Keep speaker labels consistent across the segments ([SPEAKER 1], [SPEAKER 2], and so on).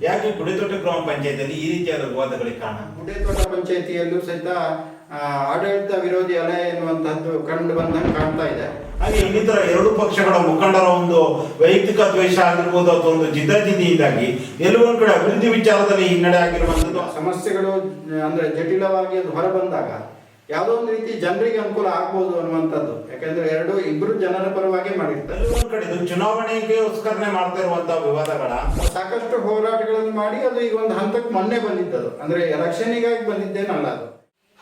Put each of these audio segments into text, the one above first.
[SPEAKER 1] ಯಾಕೆ ಗುಡಿತೋಟ ಗ್ರಾಮ ಪಂಚಾಯತಿಯಲ್ಲಿ ಈ ರೀತಿಯಾದ ವಿವಾದಗಳಿಗೆ ಕಾರಣ?
[SPEAKER 2] ಗುಡಿತೋಟ ಪಂಚಾಯತಿಯಲ್ಲೂ ಸಹಿತ ಆಡಳಿತ ವಿರೋಧಿ ಅಲೆ ಎನ್ನುವಂತಹದ್ದು ಕಂಡು ಬಂದಂಗೆ ಕಾಣ್ತಾ ಇದೆ.
[SPEAKER 1] ಹಾಗೆ ಇನ್ನಿತರ ಎರಡು ಪಕ್ಷಗಳ ಮುಖಂಡರ ಒಂದು ವೈಯಕ್ತಿಕ ದ್ವೇಷ ಆಗಿರ್ಬೋದು ಅಥವಾ ಒಂದು ಜಿದ್ದಾಜಿದ್ದಿಯಿಂದಾಗಿ ಎಲ್ಲವೊಂದು ಕಡೆ ಅಭಿವೃದ್ಧಿ ವಿಚಾರದಲ್ಲಿ ಹಿನ್ನಡೆ ಆಗಿರುವಂತದ್ದು?
[SPEAKER 2] ಸಮಸ್ಯೆಗಳು ಅಂದ್ರೆ ಜಟಿಲವಾಗಿ ಅದು ಹೊರ ಬಂದಾಗ ಯಾವುದೋ ಒಂದು ರೀತಿ ಜನರಿಗೆ ಅನುಕೂಲ ಆಗ್ಬೋದು ಅನ್ನುವಂಥದ್ದು. ಯಾಕಂದ್ರೆ ಎರಡು ಇಬ್ರು ಜನರ ಪರವಾಗಿ ಮಾಡಿರ್ತಾರೆ.
[SPEAKER 1] ಚುನಾವಣೆಗೆ ಒಂದ್ ಕಡೆ ಇದು ಚುನಾವಣೆಗೋಸ್ಕರನೇ ಮಾಡ್ತಾ ಇರುವಂತಹ ವಿವಾದಗಳ.
[SPEAKER 2] ಸಾಕಷ್ಟು ಹೋರಾಟಗಳನ್ನು ಮಾಡಿ ಅದು ಈಗ ಒಂದು ಹಂತಕ್ಕೆ ಮೊನ್ನೆ ಬಂದಿದ್ದದು. ಅಂದ್ರೆ ಎಲೆಕ್ಷನಿಗಾಗಿ ಬಂದಿದ್ದೇನಲ್ಲ ಅದು.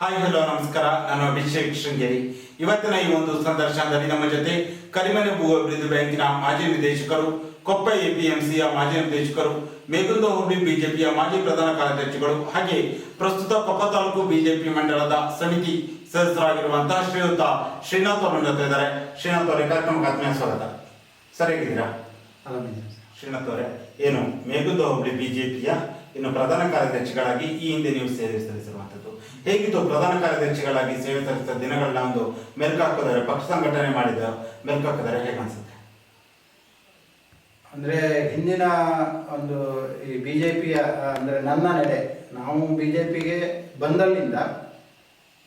[SPEAKER 1] ಹಾಯ್ ಹಲೋ ನಮಸ್ಕಾರ. ನಾನು ಅಭಿಷೇಕ್ ಶೃಂಗೇರಿ. ಇವತ್ತಿನ ಈ ಒಂದು ಸಂದರ್ಶನದಲ್ಲಿ ನಮ್ಮ ಜೊತೆ ಕರಿಮನೆ ಭೂ ಅಭಿವೃದ್ಧಿ ಬ್ಯಾಂಕಿನ ಮಾಜಿ ನಿರ್ದೇಶಕರು ಕೊಪ್ಪ ಎಪಿಎಂಸಿಯ ಮಾಜಿ ನಿರ್ದೇಶಕರು ಮೇಗುಂದ ಬಿಜೆಪಿಯ ಮಾಜಿ ಪ್ರಧಾನ ಕಾರ್ಯದರ್ಶಿಗಳು ಹಾಗೆ ಪ್ರಸ್ತುತ ಕೊಪ್ಪ ತಾಲೂಕು ಬಿಜೆಪಿ ಮಂಡಲದ ಸಮಿತಿ ಸದಸ್ಯರಾಗಿರುವಂತಹ ಶ್ರೀಯುತ ಶ್ರೀನಾಥ್ ಅವರು ಜೊತೆ ಇದ್ದಾರೆ. ಶ್ರೀನಾಥ್ ಅವರೇ ಕಾರ್ಯಕ್ರಮಕ್ಕೆ ಆತ್ಮೀಯ ಸ್ವಾಗತ. ಸರ್ ಹೇಗಿದ್ದೀರಾ ಶ್ರೀನಾಥ್ ಅವರೇ, ಏನು, ಮೇಗುಂದ ಹೋಬಳಿ ಬಿಜೆಪಿಯ ಇನ್ನು ಪ್ರಧಾನ ಕಾರ್ಯದರ್ಶಿಗಳಾಗಿ ಈ ಹಿಂದೆ ನೀವು ಸೇವೆ ಸಲ್ಲಿಸಿರುವಂಥದ್ದು ಹೇಗಿತ್ತು ಪ್ರಧಾನ ಕಾರ್ಯದರ್ಶಿಗಳಾಗಿ ಸೇವೆ ಸಲ್ಲಿಸಿದ ದಿನಗಳನ್ನ ಒಂದು ಮೆಲ್ಕು ಹಾಕಿದರೆ ಪಕ್ಷ ಸಂಘಟನೆ ಮಾಡಿದ ಮೆಲ್ಕು ಹಾಕಿದರೆ ಹೇಗೆ ಅನ್ಸುತ್ತೆ?
[SPEAKER 2] ಅಂದ್ರೆ ಹಿಂದಿನ ಒಂದು ಈ ಬಿಜೆಪಿಯ ಅಂದ್ರೆ ನನ್ನ ನಡೆ ನಾವು ಬಿಜೆಪಿಗೆ ಬಂದಲ್ಲಿಂದ,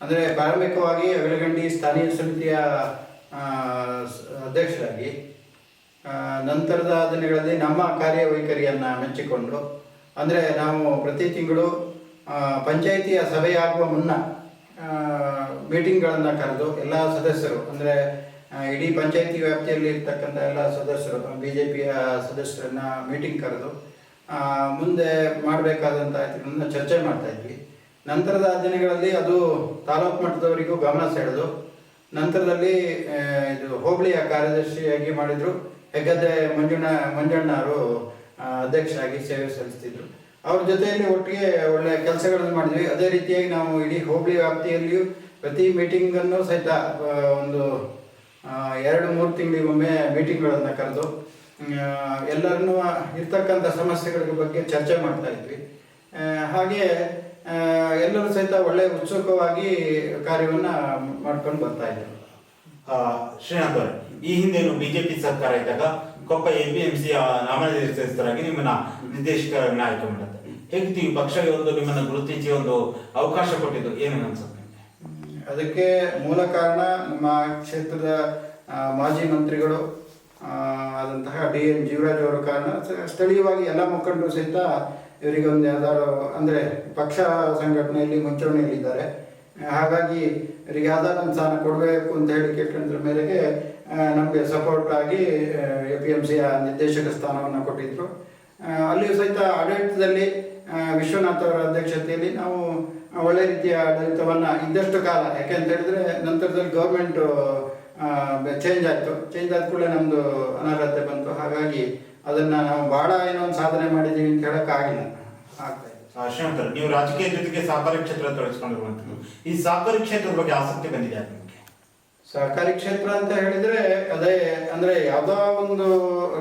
[SPEAKER 2] ಅಂದ್ರೆ ಪ್ರಾರಂಭಿಕವಾಗಿ ಅಗಲಗಂಡಿ ಸ್ಥಾನೀಯ ಸಮಿತಿಯ ಅಧ್ಯಕ್ಷರಾಗಿ ನಂತರದ ದಿನಗಳಲ್ಲಿ ನಮ್ಮ ಕಾರ್ಯವೈಖರಿಯನ್ನ ಮೆಚ್ಚಿಕೊಂಡು ಅಂದ್ರೆ ನಾವು ಪ್ರತಿ ತಿಂಗಳು ಪಂಚಾಯಿತಿಯ ಸಭೆಯಾಗುವ ಮುನ್ನ ಮೀಟಿಂಗ್ಗಳನ್ನು ಕರೆದು, ಎಲ್ಲ ಸದಸ್ಯರು, ಅಂದರೆ ಇಡೀ ಪಂಚಾಯಿತಿ ವ್ಯಾಪ್ತಿಯಲ್ಲಿ ಇರ್ತಕ್ಕಂಥ ಎಲ್ಲ ಸದಸ್ಯರು ಬಿ ಜೆ ಪಿಯ ಸದಸ್ಯರನ್ನ ಮೀಟಿಂಗ್ ಕರೆದು ಮುಂದೆ ಮಾಡಬೇಕಾದಂಥ ಚರ್ಚೆ ಮಾಡ್ತಾ ಇದ್ವಿ. ನಂತರದ ದಿನಗಳಲ್ಲಿ ಅದು ತಾಲೂಕು ಮಟ್ಟದವರಿಗೂ ಗಮನ ಸೆಳೆದು, ನಂತರದಲ್ಲಿ ಇದು ಹೋಬಳಿಯ ಕಾರ್ಯದರ್ಶಿಯಾಗಿ ಮಾಡಿದ್ರು. ಹೆಗ್ಗದ್ದೆ ಮಂಜುಣ್ಣ, ಮಂಜಣ್ಣ ಅವರು ಅಧ್ಯಕ್ಷರಾಗಿ ಸೇವೆ ಸಲ್ಲಿಸ್ತಿದ್ರು. ಅವ್ರ ಜೊತೆಯಲ್ಲಿ ಒಟ್ಟಿಗೆ ಒಳ್ಳೆ ಕೆಲಸಗಳನ್ನು ಮಾಡಿದ್ವಿ. ಅದೇ ರೀತಿಯಾಗಿ ನಾವು ಇಡೀ ಹೋಬಳಿ ವ್ಯಾಪ್ತಿಯಲ್ಲಿಯೂ ಪ್ರತಿ ಮೀಟಿಂಗನ್ನು ಸಹಿತ ಒಂದು ಎರಡು, ಮೂರು ತಿಂಗಳಿಗೊಮ್ಮೆ ಮೀಟಿಂಗ್ಗಳನ್ನು ಕರೆದು ಎಲ್ಲರನ್ನೂ ಇರ್ತಕ್ಕಂಥ ಸಮಸ್ಯೆಗಳ ಬಗ್ಗೆ ಚರ್ಚೆ ಮಾಡ್ತಾ ಇದ್ವಿ. ಹಾಗೆ ಎಲ್ಲರೂ ಸಹಿತ ಒಳ್ಳೆಯ ಉತ್ಸುಕವಾಗಿ ಕಾರ್ಯವನ್ನು ಮಾಡ್ಕೊಂಡು ಬರ್ತಾ ಇದ್ರು
[SPEAKER 1] ಶ್ರೀನಾಥ್ ಅವರೇ, ಈ ಹಿಂದೆನು ಬಿಜೆಪಿ ಸರ್ಕಾರ ಇದ್ದಾಗ ಕೊಪ್ಪ ಎ ಬಿ ನಾಮನಿರ್ದೇಶಕರಾಗಿ ನಿಮ್ಮನ್ನ ನಿರ್ದೇಶಕರನ್ನ ಆಯ್ಕೆ ಮಾಡುತ್ತೆ. ಹೇಗಿತ್ತು ಈ ಪಕ್ಷ ಒಂದು ನಿಮ್ಮನ್ನ ಗುರುತಿಸಿ ಒಂದು ಅವಕಾಶ ಕೊಟ್ಟಿದ್ದು, ಏನೇನು ಅನ್ಸುತ್ತೆ?
[SPEAKER 2] ಅದಕ್ಕೆ ಮೂಲ ಕಾರಣ ನಮ್ಮ ಕ್ಷೇತ್ರದ ಮಾಜಿ ಮಂತ್ರಿಗಳು ಆದಂತಹ ಡಿ ಎನ್ ಜೀವರಾಜ್ ಅವರ ಕಾರಣ ಸ್ಥಳೀಯವಾಗಿ ಎಲ್ಲ ಮುಖಂಡರು ಸಹಿತ ಇವರಿಗೆ ಒಂದು ಯಾವ್ದಾದ್ರು ಅಂದರೆ ಪಕ್ಷ ಸಂಘಟನೆಯಲ್ಲಿ ಮುಂಚೂಣಿಯಲ್ಲಿದ್ದಾರೆ. ಹಾಗಾಗಿ ಇವರಿಗೆ ಯಾವ್ದಾದ್ರು ಸ್ಥಾನ ಕೊಡಬೇಕು ಅಂತ ಹೇಳಿ ಕೇಳ್ಕೊಂಡ್ರ ಮೇರೆಗೆ ನಮಗೆ ಸಪೋರ್ಟ್ ಆಗಿ ಎ ಪಿ ಎಂ ಸಿಯ ನಿರ್ದೇಶಕ ಸ್ಥಾನವನ್ನು ಕೊಟ್ಟಿದ್ದರು ಅಲ್ಲಿಯೂ ಸಹಿತ ಆಡಳಿತದಲ್ಲಿ ವಿಶ್ವನಾಥ್ ಅವರ ಅಧ್ಯಕ್ಷತೆಯಲ್ಲಿ ನಾವು ಒಳ್ಳೆ ರೀತಿಯ ಆಡಳಿತವನ್ನು ಇದ್ದಷ್ಟು ಕಾಲ ಯಾಕೆಂತ ಹೇಳಿದ್ರೆ ನಂತರದಲ್ಲಿ ಗೌರ್ಮೆಂಟ್ ಚೇಂಜ್ ಆಯಿತು. ಚೇಂಜ್ ಆದ ಕೂಡಲೇ ನಮ್ಮದು ಅನರ್ಹತೆ ಬಂತು. ಹಾಗಾಗಿ ಅದನ್ನು ನಾವು ಭಾಳ ಏನೋ ಒಂದು ಸಾಧನೆ ಮಾಡಿದ್ದೀವಿ ಅಂತ ಹೇಳೋಕ್ಕಾಗಿಲ್ಲ ಆಗಿಲ್ಲ. ಆಗ್ತಾ
[SPEAKER 1] ನೀವು ರಾಜಕೀಯ ಜೊತೆಗೆ ಸಹಕಾರಿ ಕ್ಷೇತ್ರ ತೊಡಗಿಸ್ಕೊಂಡಿರುವಂಥದ್ದು ಈ ಸಹಕಾರಿ ಕ್ಷೇತ್ರದ ಬಗ್ಗೆ ಆಸಕ್ತಿ ಬಂದಿದೆ ನಿಮಗೆ?
[SPEAKER 2] ಸಹಕಾರಿ ಕ್ಷೇತ್ರ ಅಂತ ಹೇಳಿದ್ರೆ ಅದೇ ಅಂದ್ರೆ ಯಾವ್ದೋ ಒಂದು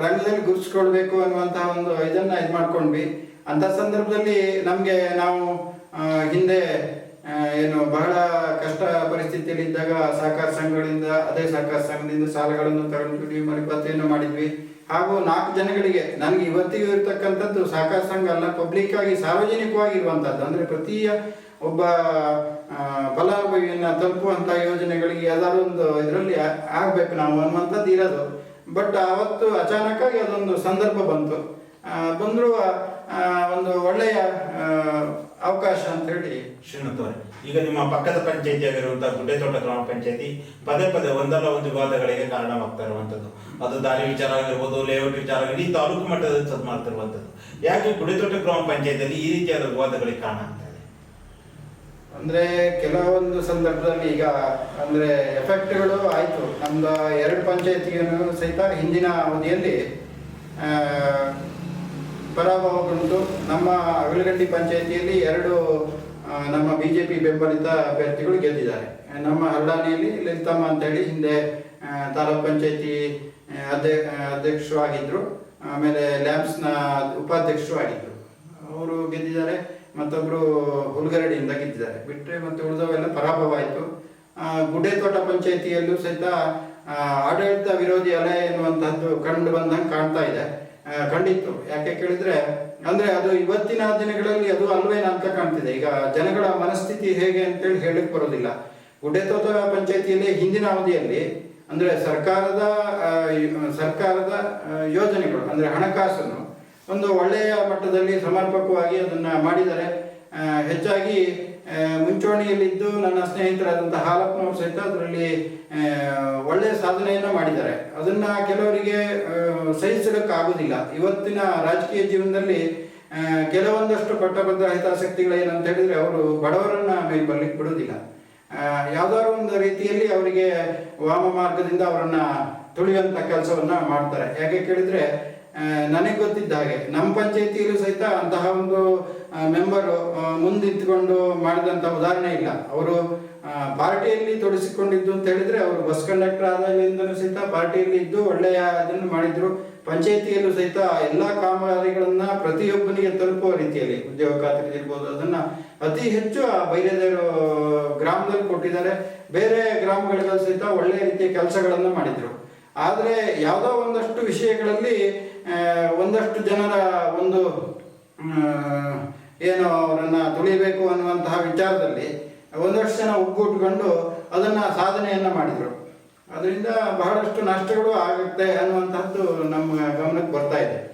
[SPEAKER 2] ರಂಗದಲ್ಲಿ ಗುರುಸ್ಕೊಳ್ಬೇಕು ಅನ್ನುವಂತಹ ಒಂದು ಇದನ್ನ ಇದು ಮಾಡ್ಕೊಂಡ್ವಿ. ಅಂತ ಸಂದರ್ಭದಲ್ಲಿ ನಮ್ಗೆ ನಾವು ಹಿಂದೆ ಏನು ಬಹಳ ಕಷ್ಟ ಪರಿಸ್ಥಿತಿಯಲ್ಲಿ ಇದ್ದಾಗ ಸಹಕಾರ ಸಂಘಗಳಿಂದ, ಅದೇ ಸಹಕಾರ ಸಂಘದಿಂದ ಸಾಲಗಳನ್ನು ತಗೊಂಡ್ವಿ ಮರುಪಾವತಿಯನ್ನು ಮಾಡಿದ್ವಿ. ಹಾಗೂ ನಾಲ್ಕು ಜನಗಳಿಗೆ, ನನಗೆ ಇವತ್ತಿಗೂ ಇರತಕ್ಕಂಥದ್ದು ಸಹಕಾರ ಸಂಘ ಅಲ್ಲ ಪಬ್ಲಿಕ್ ಆಗಿ ಸಾರ್ವಜನಿಕವಾಗಿ ಇರುವಂತಹದ್ದು ಅಂದ್ರೆ ಪ್ರತಿಯ ಒಬ್ಬ ಫಲಾನುಭವಿಯನ್ನು ತಲುಪುವಂತ ಯೋಜನೆಗಳಿಗೆ ಒಂದು ಇದರಲ್ಲಿ ಆಗ್ಬೇಕು. ನಾವು ಅನ್ನುವಂಥದ್ದು ಇರೋದು. ಬಟ್ ಅವತ್ತು ಅಚಾನಕ್ಕಾಗಿ ಅದೊಂದು ಸಂದರ್ಭ ಬಂತು. ಬಂದರೂ ಒಂದು ಒಳ್ಳೆಯ ಅವಕಾಶ ಅಂತ ಹೇಳಿ
[SPEAKER 1] ಶ್ರೀನಾಥ್ ಈಗ ನಿಮ್ಮ ಪಕ್ಕದ ಪಂಚಾಯತಿ ಆಗಿರುವಂತಹ ಗುಡ್ಡೆತೋಟ ಗ್ರಾಮ ಪಂಚಾಯತಿ ಪದೇ ಪದೇ ಒಂದಲ್ಲ ಒಂದು ವಿವಾದಗಳಿಗೆ ಕಾರಣವಾಗ್ತಾ ಇರುವಂತದ್ದು ಅದು ದಾರಿ ವಿಚಾರ ಆಗಿರ್ಬೋದು ಲೇಔಟ್ ವಿಚಾರ ಆಗಿರ್ಬೋದು, ಈ ತಾಲೂಕು ಮಟ್ಟದಲ್ಲಿ ಸದ್ ಮಾಡ್ತಿರುವಂತದ್ದು ಯಾಕೆ ಗುಡ್ಡೆತೋಟ ಗ್ರಾಮ ಪಂಚಾಯತಿಯಲ್ಲಿ ಈ ರೀತಿಯಾದ ವಿವಾದಗಳಿಗೆ ಕಾರಣ ಆಗ್ತಾ ಇದೆ?
[SPEAKER 2] ಅಂದ್ರೆ ಕೆಲವೊಂದು ಸಂದರ್ಭದಲ್ಲಿ ಈಗ ಅಂದ್ರೆ ಎಫೆಕ್ಟ್ಗಳು ಆಯ್ತು. ನಮ್ದು ಎರಡು ಪಂಚಾಯತಿಗೂ ಸಹಿತ ಹಿಂದಿನ ಅವಧಿಯಲ್ಲಿ ಪರಾಭವಗೊಂಡು ನಮ್ಮ ಅಗಲಗಂಡಿ ಪಂಚಾಯತಿಯಲ್ಲಿ ಎರಡು ನಮ್ಮ ಬಿ ಜೆ ಪಿ ಬೆಂಬಲಿತ ಅಭ್ಯರ್ಥಿಗಳು ಗೆದ್ದಿದ್ದಾರೆ. ನಮ್ಮ ಹಲ್ಲಾಣಿಯಲ್ಲಿ ಲಲಿತಮ್ಮ ಅಂತೇಳಿ ಹಿಂದೆ ತಾಲೂಕ್ ಪಂಚಾಯತಿ ಅಧ್ಯ ಅಧ್ಯಕ್ಷರು ಆಗಿದ್ರು. ಆಮೇಲೆ ಲ್ಯಾಬ್ಸ್ನ ಉಪಾಧ್ಯಕ್ಷರು ಆಗಿದ್ರು. ಅವರು ಗೆದ್ದಿದ್ದಾರೆ ಮತ್ತೊಬ್ಬರು ಹುಲ್ಗರಡಿಯಿಂದ ಗೆದ್ದಿದ್ದಾರೆ. ಬಿಟ್ಟರೆ ಮತ್ತೆ ಉಳಿದವೆಲ್ಲ ಪರಾಭವ ಆಯಿತು. ಗುಡ್ಡೆತೋಟ ಪಂಚಾಯತಿಯಲ್ಲೂ ಸಹಿತ ಆಡಳಿತ ವಿರೋಧಿ ಅಲೆ ಎನ್ನುವಂತಹದ್ದು ಕಂಡು ಬಂದಂಗೆ ಕಾಣ್ತಾ ಇದೆ. ಕಂಡಿತ್ತು ಯಾಕೆ ಕೇಳಿದ್ರೆ ಅಂದ್ರೆ ಅದು ಇವತ್ತಿನ ದಿನಗಳಲ್ಲಿ ಅದು ಅಲ್ವೇನ ಅಂತ ಕಾಣ್ತಿದೆ. ಈಗ ಜನಗಳ ಮನಸ್ಥಿತಿ ಹೇಗೆ ಅಂತೇಳಿ ಹೇಳಕ್ ಬರೋದಿಲ್ಲ. ಗುಡ್ಡೆತೋಟ ಪಂಚಾಯತಿಯಲ್ಲಿ ಹಿಂದಿನ ಅವಧಿಯಲ್ಲಿ, ಅಂದ್ರೆ ಸರ್ಕಾರದ ಸರ್ಕಾರದ ಯೋಜನೆಗಳು, ಅಂದ್ರೆ ಹಣಕಾಸನ್ನು ಒಂದು ಒಳ್ಳೆಯ ಮಟ್ಟದಲ್ಲಿ ಸಮರ್ಪಕವಾಗಿ ಅದನ್ನ ಮಾಡಿದರೆ ಹೆಚ್ಚಾಗಿ ಮುಂಚೂಣಿಯಲ್ಲಿದ್ದು ನನ್ನ ಸ್ನೇಹಿತರಾದಂಥ ಹಾಲಪ್ಪನವರು ಸಹಿತ ಅದರಲ್ಲಿ ಒಳ್ಳೆಯ ಸಾಧನೆಯನ್ನು ಮಾಡಿದ್ದಾರೆ. ಅದನ್ನು ಕೆಲವರಿಗೆ ಸಹಿಸಲಿಕ್ಕಾಗೋದಿಲ್ಲ. ಇವತ್ತಿನ ರಾಜಕೀಯ ಜೀವನದಲ್ಲಿ ಕೆಲವೊಂದಷ್ಟು ಪಟ್ಟಭದ್ರ ಹಿತಾಸಕ್ತಿಗಳು ಏನಂತ ಹೇಳಿದರೆ ಅವರು ಬಡವರನ್ನು ಮೇಲೆ ಬರಲಿಕ್ಕೆ ಬಿಡೋದಿಲ್ಲ ಯಾವುದಾದ್ರು ಒಂದು ರೀತಿಯಲ್ಲಿ ಅವರಿಗೆ ವಾಮ ಮಾರ್ಗದಿಂದ ಅವರನ್ನು ತುಳಿಯುವಂಥ ಕೆಲಸವನ್ನ ಮಾಡ್ತಾರೆ. ಯಾಕೆ ಕೇಳಿದ್ರೆ ನನಗೆ ಗೊತ್ತಿದ್ದ ಹಾಗೆ. ನಮ್ಮ ಪಂಚಾಯತಿಯಲ್ಲೂ ಸಹಿತ ಅಂತಹ ಒಂದು ಮೆಂಬರು ಮುಂದಿತ್ಕೊಂಡು ಮಾಡಿದಂತ ಉದಾಹರಣೆ ಇಲ್ಲ. ಅವರು ಪಾರ್ಟಿಯಲ್ಲಿ ತೊಡಗಿಸಿಕೊಂಡಿದ್ದು ಅಂತ ಹೇಳಿದ್ರೆ ಅವರು ಬಸ್ ಕಂಡಕ್ಟರ್ ಆದಾಗಲಿಂದಲೂ ಸಹಿತ ಪಾರ್ಟಿಯಲ್ಲಿ ಇದ್ದು ಒಳ್ಳೆಯ ಅದನ್ನು ಮಾಡಿದ್ರು. ಪಂಚಾಯತಿಯಲ್ಲೂ ಸಹಿತ ಎಲ್ಲ ಕಾಮಗಾರಿಗಳನ್ನ ಪ್ರತಿಯೊಬ್ಬನಿಗೆ ತಲುಪುವ ರೀತಿಯಲ್ಲಿ ಉದ್ಯೋಗ ಖಾತ್ರಿ ಇರ್ಬೋದು ಅದನ್ನ ಅತಿ ಹೆಚ್ಚು ಆ ಬೈರೇದೇವರು ಗ್ರಾಮದಲ್ಲಿ ಕೊಟ್ಟಿದ್ದಾರೆ. ಬೇರೆ ಗ್ರಾಮಗಳಿಗೂ ಸಹಿತ ಒಳ್ಳೆಯ ರೀತಿಯ ಕೆಲಸಗಳನ್ನು ಮಾಡಿದ್ರು. ಆದ್ರೆ ಯಾವುದೋ ಒಂದಷ್ಟು ವಿಷಯಗಳಲ್ಲಿ ಒಂದಷ್ಟು ಜನರ ಒಂದು ಏನು ಅವರನ್ನು ತುಳಿಬೇಕು ಅನ್ನುವಂತಹ ವಿಚಾರದಲ್ಲಿ ಒಂದಷ್ಟು ಜನ ಒಗ್ಗೂಟ್ಕೊಂಡು ಅದನ್ನ ಸಾಧನೆಯನ್ನ ಮಾಡಿದರು. ಅದರಿಂದ ಬಹಳಷ್ಟು ನಷ್ಟಗಳು ಆಗುತ್ತೆ ಅನ್ನುವಂಥದ್ದು ನಮ್ಮ ಗಮನಕ್ಕೆ ಬರ್ತಾ ಇದೆ.